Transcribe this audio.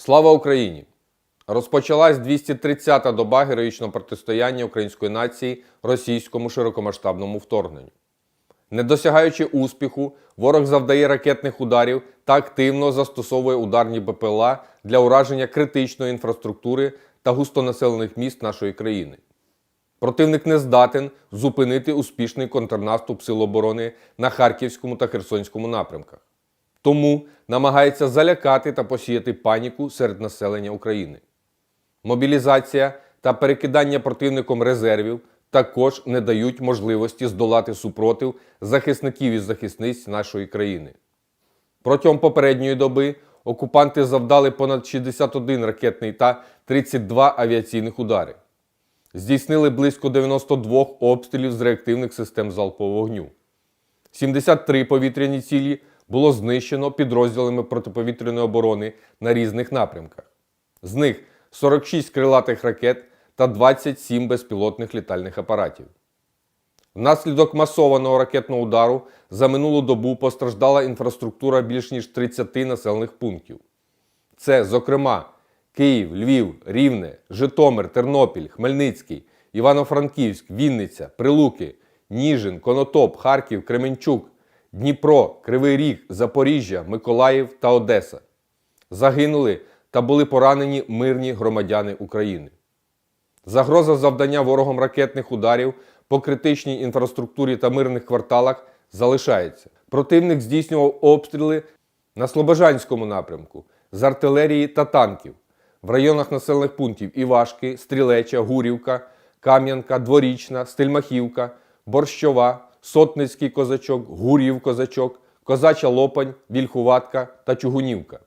Слава Україні! Розпочалась 230-та доба героїчного протистояння української нації російському широкомасштабному вторгненню. Не досягаючи успіху, ворог завдає ракетних ударів та активно застосовує ударні БПЛА для ураження критичної інфраструктури та густонаселених міст нашої країни. Противник не здатен зупинити успішний контрнаступ Сил оборони на Харківському та Херсонському напрямках. Тому намагається залякати та посіяти паніку серед населення України. Мобілізація та перекидання противником резервів також не дають можливості здолати супротив захисників і захисниць нашої країни. Протягом попередньої доби окупанти завдали понад 61 ракетний та 32 авіаційних удари. Здійснили близько 92 обстрілів з реактивних систем залпового вогню. 73 повітряні цілі було знищено підрозділами протиповітряної оборони на різних напрямках. З них 46 крилатих ракет та 27 безпілотних літальних апаратів. Внаслідок масованого ракетного удару за минулу добу постраждала інфраструктура більш ніж 30 населених пунктів. Це, зокрема, Київ, Львів, Рівне, Житомир, Тернопіль, Хмельницький, Івано-Франківськ, Вінниця, Прилуки, Ніжин, Конотоп, Харків, Кременчук, Дніпро, Кривий Ріг, Запоріжжя, Миколаїв та Одеса. Загинули та були поранені мирні громадяни України. Загроза завдання ворогом ракетних ударів по критичній інфраструктурі та мирних кварталах залишається. Противник здійснював обстріли на Слобожанському напрямку з артилерії та танків в районах населених пунктів Івашки, Стрілеча, Гурівка, Кам'янка, Дворічна, Стельмахівка, Борщова, Сотницький козачок, Гурів козачок, Козача Лопань, Вільхуватка та Чугунівка.